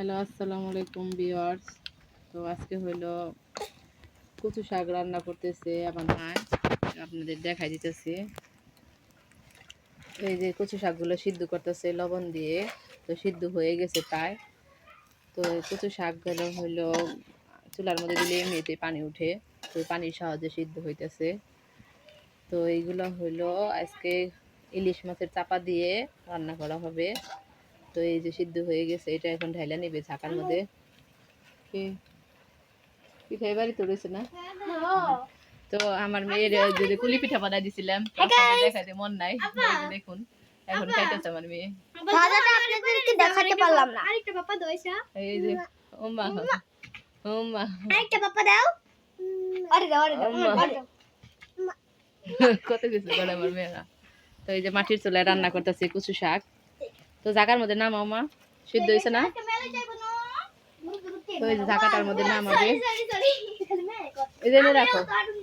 Hello, আসসালামু আলাইকুম viewers. তো আজকে হইল কচু শাক রান্না করতেছে আমার মা। আপনাদের দেখাই দিতেছি। এই যে কচু শাকগুলো সিদ্ধ করতেছে লবণ দিয়ে, তো সিদ্ধ হয়ে গেছে প্রায়। তো কচু শাকগুলো হইল চুলার মধ্যে দিলে এমনিতে পানি উঠে, তো পানির সাহায্যে সিদ্ধ হইতেছে। তো এইগুলো হইল আজকে ইলিশ মাছের চাপা দিয়ে রান্না করা হবে। তো এই যে সিদ্ধ হয়ে গেছে এটা এখন ঢাইলা নেবে ঝাঁকার মধ্যে। পিঠাই বাড়ি তো রয়েছে না? তো আমার মেয়ের যদি কুলি পিঠা বানাই দিছিলাম দেখাতে মন নাই। দেখুন এখন খাইতেছে আমার মেয়ে। আপনাদেরকে দেখাতে পারলাম না। আরেকটা পাপা দইসা এই যে ওমা ওমা আরেকটা পাপা দাও। আরে দাও আরে দাও আরে দাও। কত কিছু করে আমার মেয়েরা। তো এই যে মাটির চুলায় রান্না করতেছে কচু শাক। তো জাগার মধ্যে নামাও, মা। সিদ্ধ হয়েছে না? এই যে ঝাঁকাটার মধ্যে নামাবে এই যে রাখো।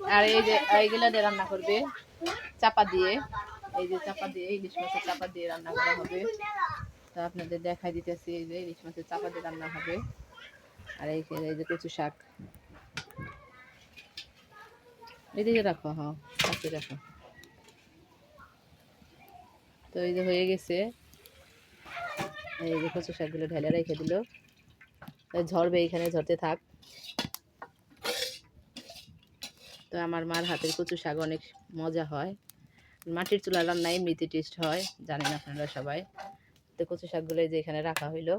আর এই যে এইগুলা দিয়ে রান্না করবে। চাপা দিয়ে। এই যে চাপা দিয়ে, ইলিশ মাছের চাপা দিয়ে রান্না করা হবে। তো আপনাদের দেখাই দিতেছি, এই যে ইলিশ মাছের চাপা দিয়ে রান্না হবে। আর এই যে- এই যে কচু শাক। এদিকে রাখো হ্যাঁ রাখো। তো এই যে হয়ে গেছে। এই যে কচু শাকগুলো ঢেলে রেখে দিল। ঝরবে এখানে, ঝরতে থাক। তো আমার মার হাতের কচু শাক অনেক মজা হয়। মাটির চুলা রান্না এমনিতে টেস্ট হয়, জানেন আপনারা সবাই। তো কচু শাকগুলো যে এখানে রাখা হইল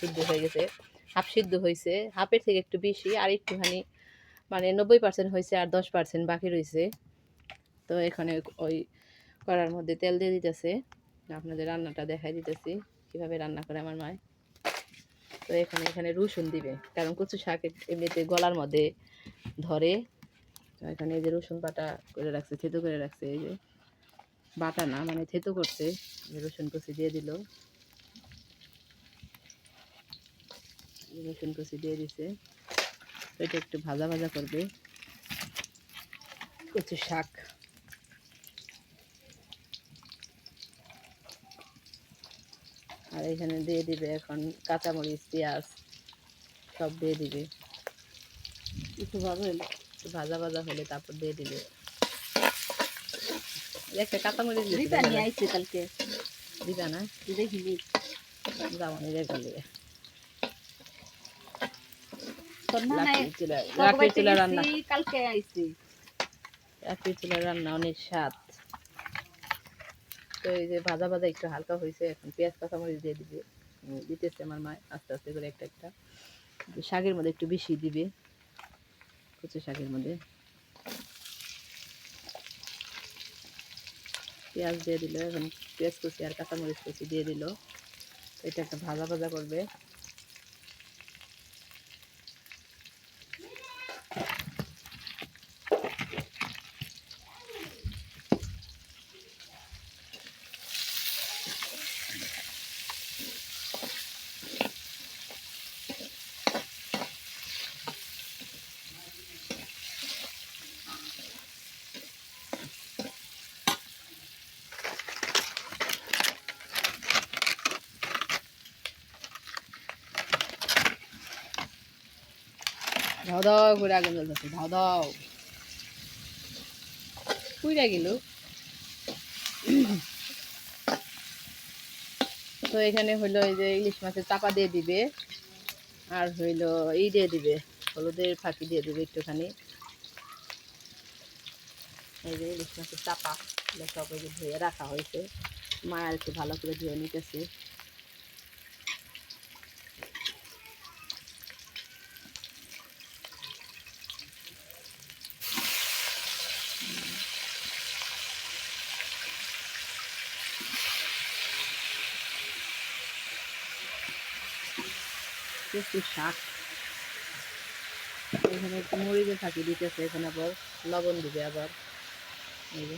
সিদ্ধ হয়ে গেছে। হাফ সিদ্ধ হয়েছে হাফের থেকে একটু বেশি, আর একটুখানি মানে নব্বই পার্সেন্ট হয়েছে আর দশ পার্সেন্ট বাকি রয়েছে তো এখানে ওই কড়ার মধ্যে তেল দিয়ে দিতেছে। আপনাদের রান্নাটা দেখাই দিতেছি। কীভাবে রান্না করে আমার মায়। তো এখানে এখানে রসুন দিবে, কারণ কচু শাক এমনিতে গলার মধ্যে ধরে। এখানে এই যে রসুন বাটা করে রাখছে, থেতো করে রাখছে, এই যে বাটা না মানে থেতো করছে রসুন কুচি দিয়ে দিল। রসুন কুচি দিয়ে দিছে। এটা একটু ভাজা ভাজা করবে। কচু শাক। আর এখানে দিয়ে দিবে এখন কাঁচামরিচ পেঁয়াজ সব দিয়ে দিবে। একটু ভাজা হলে একটু ভাজা ভাজা হলে তারপর দিয়ে দিবে। একটা কাঁচামরিচ দেবে নিয়ে আইছে কালকে? দিবা না? দেখিনি যাওয়ানি রেখে দিবে তোর না নাই? লাকড়ির চুলা রান্না। কালকে আইছে। চুলা রান্না অনেক স্বাদ। তো এই যে ভাজা ভাজা একটু হালকা হয়েছে, এখন পেঁয়াজ, কাঁচামরিচ দিয়ে দিবে। দিতেছে আমার মা আস্তে আস্তে করে একটা একটা। শাকের মধ্যে একটু বেশি দিবে কচু শাকের মধ্যে। পেঁয়াজ দিয়ে দিল, এখন পেঁয়াজ কুচি আর কাঁচামরিচ কুচি দিয়ে দিল। এটা একটা ভাজা ভাজা করবে। ধাও ধাও করে আগুন জ্বলতেছে, ধাও ধাও। গেল। তো এখানে হইল এই যে ইলিশ মাছের চাপা দিয়ে দিবে, আর হইল এই দিয়ে দিবে, হলুদের ফাঁকি দিয়ে দিবে একটুখানি। এই যে ইলিশ মাছের চাপা সব ধুয়ে রাখা হয়েছে। মা আর একটু ভালো করে ধুয়ে নিতেছে। কচু শাক। এখানে একটু মরিচের ফাঁকি দিতেছে, এখানে আবার লবণ দিবে আবার। এই যে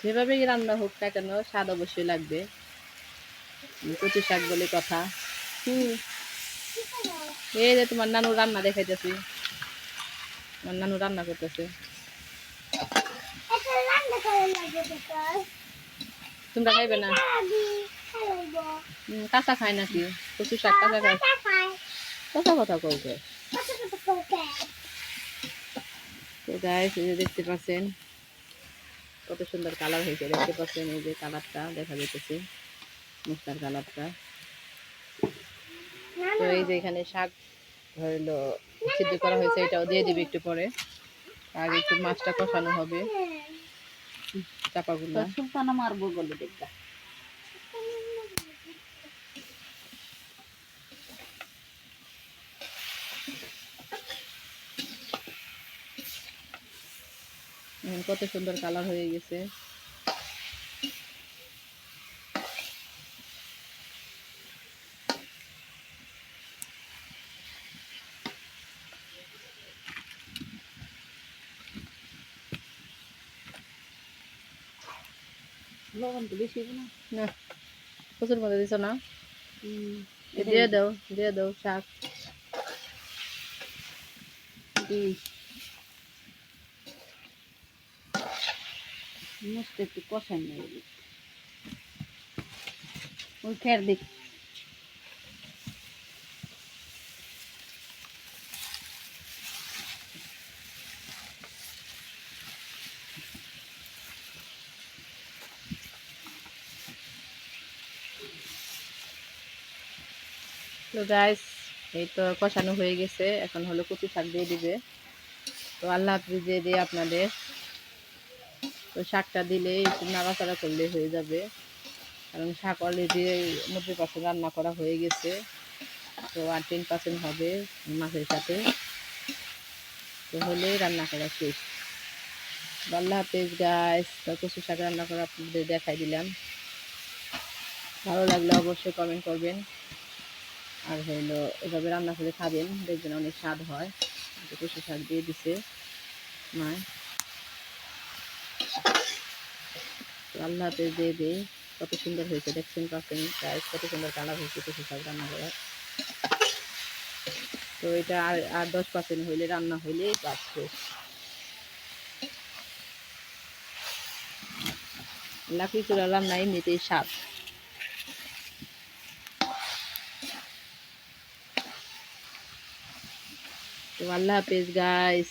যেভাবেই রান্না হোক না কেন, স্বাদ অবশ্যই লাগবে। কচু শাক বলে কথা। হুম। এই যে তোমার নানু রান্না দেখাইতেছি। আমার নানু রান্না করতেছে এটা রান্না করা লাগে বেটা তোমরা খাইবে না? কাঁচা খায় নাকি? কচু শাক কাঁচা খায়? কথা কথা কৌকে তো এই যে দেখতে পাচ্ছেন, কত সুন্দর কালার হয়েছে। দেখতে পাচ্ছেন এই যে কালারটা দেখা যাইতেছে, মুস্তার কালারটা তো এই যে এখানে শাক হইল, সিদ্ধ করা হয়েছে, এটাও দিয়ে দিবে একটু পরে। আগে একটু মাছটা কষানো হবে। চাপাগুলো। সুলতানা মারবো বলে দেখবা। কত সুন্দর কালার হয়ে গেছে। লবণ তো বেশি না না প্রচুর মজা দিছ না? দিয়ে দাও দিয়ে দাও শাক। মস্ত একটু কষাই নেই ওই খেয়ার দিক তো গাইস এই তো কষানো হয়ে গেছে। এখন হলো কচু শাক দিয়ে দিবে। তো আল্লাহ হাফিজ দিয়ে দিয়ে আপনাদের। তো শাকটা দিলে একটু নাড়াচাড়া করলে হয়ে যাবে। কারণ শাক অলরেডি নব্বই পার্সেন্ট রান্না করা হয়ে গেছে। তো আর টেন পার্সেন্ট হবে মাছের সাথে। তো হলেই রান্না করা শেষ। আল্লাহ হাফিজ গাইস তো কচু শাক রান্না করা আপনাদের দেখাই দিলাম। ভালো লাগলে অবশ্যই কমেন্ট করবেন। আর হইল, এভাবে রান্না করে খাবেন দেখবেন অনেক স্বাদ হয়। কচু শাক দিয়ে দিছে মা তো আল্লাহ হাফেজ দিয়ে দিই কত সুন্দর হয়েছে, দেখছেন পাচ্ছেন গাইস কত সুন্দর কালার হয়েছে কচু শাক রান্না করা তো এটা আর আর দশ পার্সেন্ট হইলে, রান্না হইলে শেষ লাকড়ি চুলা রান্না এমনিতেই স্বাদ। তো আল্লাহ হাফেজ গাইস